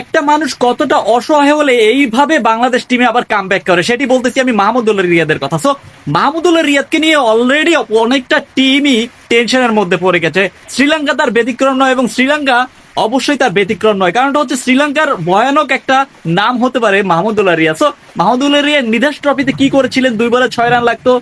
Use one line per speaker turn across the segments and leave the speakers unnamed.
একটা মানুষ কতটা অসহায় হলে এইভাবে বাংলাদেশ টিমে আবার কাম করে, সেটি বলতেছি আমি মাহমুদুল্লাহ রিয়াদের কথা। সো মাহমুদুল্লাহ রিয়াদকে নিয়ে অলরেডি অনেকটা টিমই টেনশনের মধ্যে পড়ে গেছে। শ্রীলঙ্কা তার ব্যতিক্রম নয় এবং শ্রীলঙ্কা অবশ্যই তার ব্যতিক্রম নয়। কারণটা হচ্ছে শ্রীলঙ্কার ভয়ানক একটা নাম হতে পারে মাহমুদুল্লাহ রিয়া। সো মাহমুদুল্লাহ রিয়া নিধাস ট্রফিতে কি করেছিলেন? দুই বলে ছয় রান লাগতো।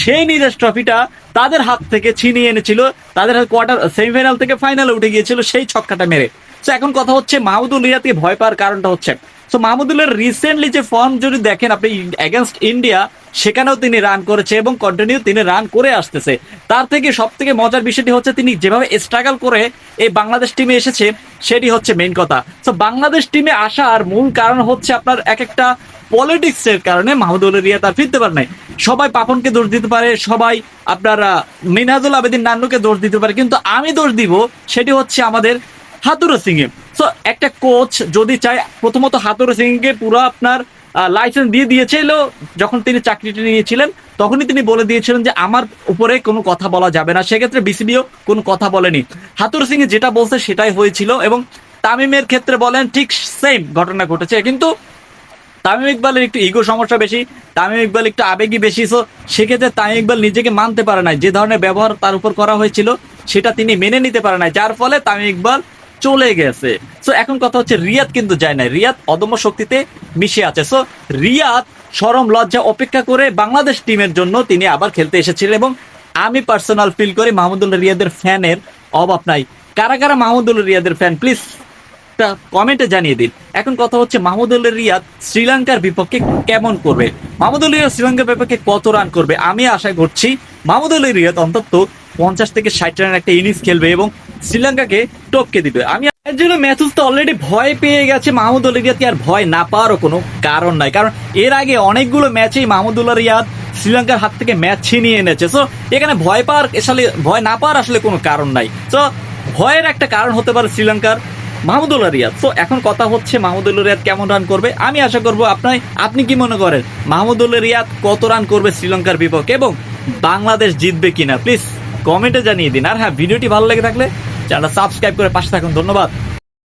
সেই নিধাস ট্রফিটা তাদের হাত থেকে ছিনিয়ে এনেছিল। তাদের কোয়ার্টার সেমিফাইনাল থেকে ফাইনালে উঠে গিয়েছিল। সেই ছক্কাটা মেরে। তো এখন কথা হচ্ছে মাহমুদুল রিয়াদকে ভয় পাওয়ার কারণটা হচ্ছে। তো মাহমুদুলের রিসেন্টলি যে ফর্ম যদি দেখেন আপনি এগেনস্ট ইন্ডিয়া সেখানেও তিনি রান করেছে এবং কন্টিনিউ তিনি রান করে আসতেছে। তার থেকে সব থেকে মজার বিষয়টি হচ্ছে তিনি যেভাবে স্ট্রাগল করে এই বাংলাদেশ টিমে এসেছে সেটি হচ্ছে মেইন কথা। তো বাংলাদেশ টিমে আসার মূল কারণ হচ্ছে আপনার এক একটা পলিটিক্স এর কারণে মাহমুদুল রিয়া তার ফিরতে পারে নাই। সবাই পাপনকে দোষ দিতে পারে সবাই আপনার আহ, মিনহাজুল আবেদিন নান্নুকে দোষ দিতে পারে। কিন্তু আমি দোষ দিব সেটি হচ্ছে আমাদের হাতুরো সিং এ সো একটা কোচ যদি চায়, প্রথমত হাতুরো সিং কে পুরো আপনার লাইসেন্স দিয়ে দিয়েছিল, যখন তিনি চাকরিটি নিয়েছিলেন, তখনই তিনি বলে দিয়েছিলেন যে, আমার উপরে কোনো কথা বলা যাবে না। সেক্ষেত্রে বিসিবিও কোনো কথা বলেনি। হাতুর সিং যেটা বলছে, সেটাই হয়েছিল এবং তামিমের ক্ষেত্রে বলেন, ঠিক সেম ঘটনা ঘটেছে। কিন্তু তামিম ইকবালের একটু ইগো সমস্যা বেশি, তামিম ইকবাল একটু আবেগী বেশি সো সেক্ষেত্রে তামিম ইকবাল নিজেকে মানতে পারে নাই। যে ধরনের ব্যবহার তার উপর করা হয়েছিল, সেটা তিনি মেনে নিতে পারে না যার ফলে তামিম ইকবাল চলে গেছে। সো এখন কথা হচ্ছে, রিয়াদ কিন্তু যায় না রিয়াদ অদম্য শক্তিতে মিশে আছে। সো রিয়াদ সরম লজ্জা অপেক্ষা করে বাংলাদেশ টিমের জন্য তিনি আবার খেলতে এসেছিলেন এবং আমি পার্সোনাল ফিল করি মাহমুদুল্লাহ রিয়াদের ফ্যানের অভাব নাই। কারা কারা মাহমুদুল্লাহ রিয়াদের ফ্যান প্লিজ একটা কমেন্টে জানিয়ে দিন। এখন কথা হচ্ছে মাহমুদুল্লাহ রিয়াদ শ্রীলঙ্কার বিপক্ষে কেমন করবে? মাহমুদুল্লাহ রিয়াদ শ্রীলঙ্কার বিপক্ষে কত রান করবে? আমি আশা করছি মাহমুদুল্লাহ রিয়াদ অন্তত পঞ্চাশ থেকে ষাট রানের একটা ইনিংস খেলবে এবং শ্রীলঙ্কাকে টপকে দিবে। আমি এর জন্য ম্যাথুস তো অলরেডি ভয় পেয়ে গেছে। মাহমুদুল্লাহ রিয়াদকে আর ভয় না পাওয়ারও কোনো কারণ নাই। কারণ এর আগে অনেকগুলো ম্যাচেই মাহমুদুল্লাহ রিয়াদ শ্রীলঙ্কার হাত থেকে ম্যাচ ছিনিয়ে এনেছে। সো এখানে ভয় পাওয়ার আসলে ভয় না পাওয়ার আসলে কোনো কারণ নাই। তো ভয়ের একটা কারণ হতে পারে শ্রীলঙ্কার মাহমুদুল্লাহ রিয়াদ। তো এখন কথা হচ্ছে মাহমুদুল রিয়াদ কেমন রান করবে? আমি আশা করব আপনার, আপনি কি মনে করেন? মাহমুদুল রিয়াদ কত রান করবে শ্রীলঙ্কার বিপক্ষে এবং বাংলাদেশ জিতবে কিনা? প্লিজ কমেন্টে জানিয়ে দিন। আর হ্যাঁ ভিডিওটি ভালো লেগে থাকলে চ্যানেলটা সাবস্ক্রাইব করে পাশে থাকুন। ধন্যবাদ।